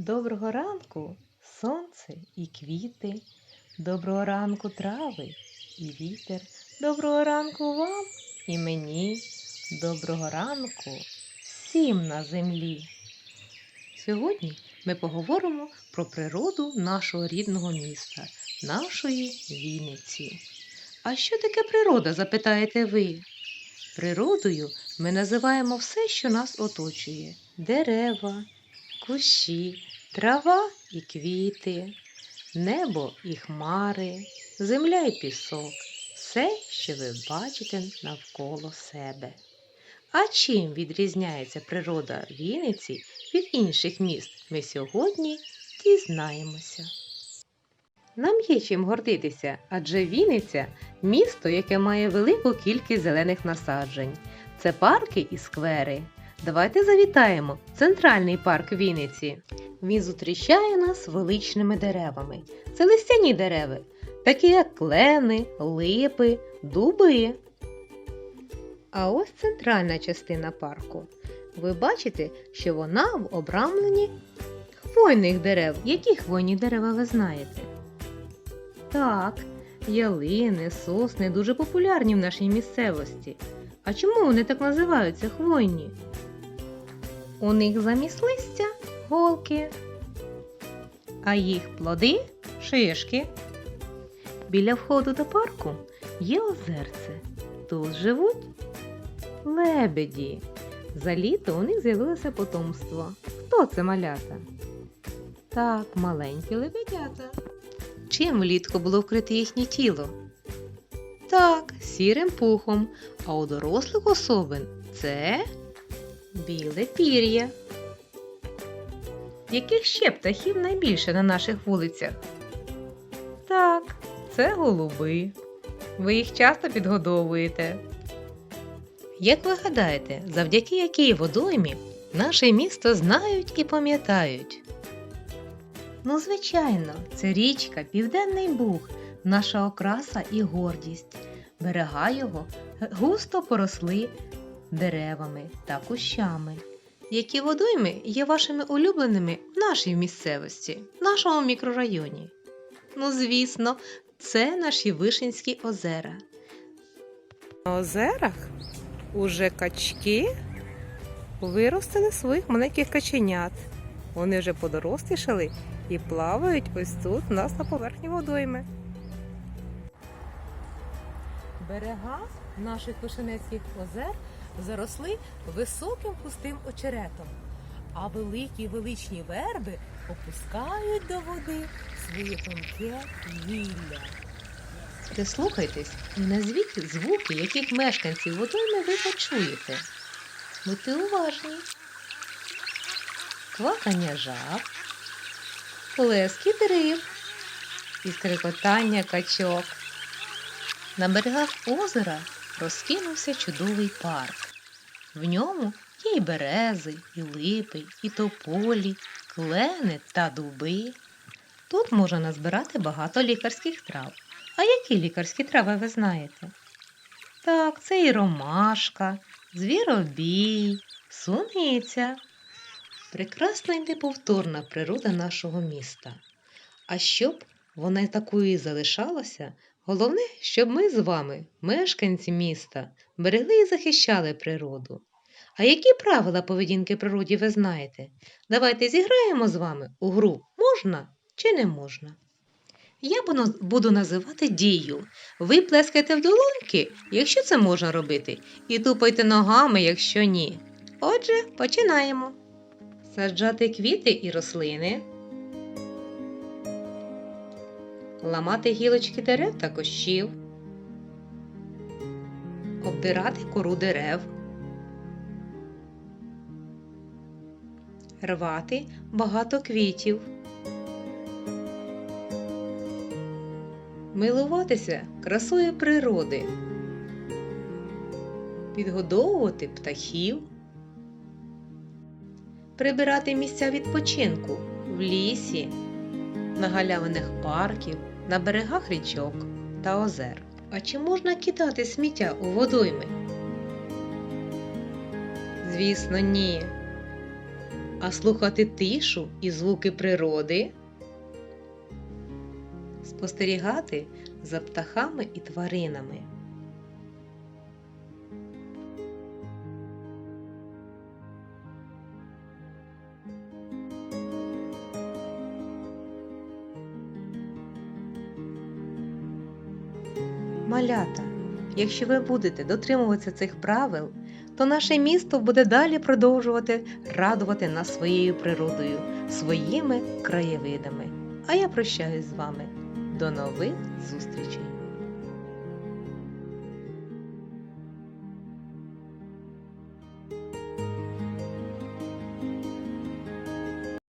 Доброго ранку, сонце і квіти, доброго ранку трави і вітер, доброго ранку вам і мені, доброго ранку всім на землі. Сьогодні ми поговоримо про природу нашого рідного міста, нашої Вінниці. А що таке природа, запитаєте ви? Природою ми називаємо все, що нас оточує: дерева, кущі, трава і квіти, небо і хмари, земля і пісок, все, що ви бачите навколо себе. А чим відрізняється природа Вінниці від інших міст, ми сьогодні дізнаємося. Нам є чим гордитися, адже Вінниця місто, яке має велику кількість зелених насаджень. Це парки і сквери. Давайте завітаємо в центральний парк Вінниці. Він зустрічає нас величними деревами. Це листяні дерева, такі як клени, липи, дуби. А ось центральна частина парку. Ви бачите, що вона в обрамленні хвойних дерев. Які хвойні дерева ви знаєте? Так, ялини, сосни дуже популярні в нашій місцевості. А чому вони так називаються хвойні? У них замість листя голки, а їх плоди шишки. Біля входу до парку є озерце. Тут живуть лебеді. За літо у них з'явилося потомство. Хто це малята? Так, маленькі лебедята. Чим влітку було вкрите їхнє тіло? Так, сірим пухом, а у дорослих особин це біле пір'я. Яких ще птахів найбільше на наших вулицях? Так, це голуби. Ви їх часто підгодовуєте. Як ви гадаєте, завдяки якій водоймі наше місто знають і пам'ятають? Ну, звичайно, це річка Південний Буг, наша окраса і гордість. Берега його густо поросли деревами та кущами. Які водойми є вашими улюбленими в нашій місцевості, в нашому мікрорайоні? Ну, звісно, це наші Вишинські озера. На озерах уже качки виростили своїх маленьких каченят. Вони вже подорослішали і плавають ось тут у нас на поверхні водойми. Берега наших Вишенецьких озер заросли високим пустим очеретом, а великі величні верби опускають до води своє тонке гілля. Прислухайтесь і назвіть звуки, яких мешканців водойми ви почуєте. Будьте уважні. Квакання жаб, плескіт риб і скрикотання качок. На берегах озера розкинувся чудовий парк. В ньому є і берези, і липи, і тополі, клени та дуби. Тут можна назбирати багато лікарських трав. А які лікарські трави ви знаєте? Так, це і ромашка, звіробій, суниця. Прекрасна і неповторна природа нашого міста. А щоб вона такою залишалася, головне, щоб ми з вами, мешканці міста, берегли і захищали природу. А які правила поведінки природі ви знаєте? Давайте зіграємо з вами у гру можна чи не можна. Я буду- називати дію. Ви плескайте в долоньки, якщо це можна робити, і тупайте ногами, якщо ні. Отже, починаємо. Саджати квіти і рослини. Ламати гілочки дерев та кущів. Обдирати кору дерев. Рвати багато квітів. Милуватися красою природи. Підгодовувати птахів. Прибирати місця відпочинку в лісі, на галявинах парків, на берегах річок та озер. А чи можна кидати сміття у водойми? Звісно, ні. А слухати тишу і звуки природи, спостерігати за птахами і тваринами. Малята, якщо ви будете дотримуватися цих правил, то наше місто буде далі продовжувати радувати нас своєю природою, своїми краєвидами. А я прощаюсь з вами. До нових зустрічей!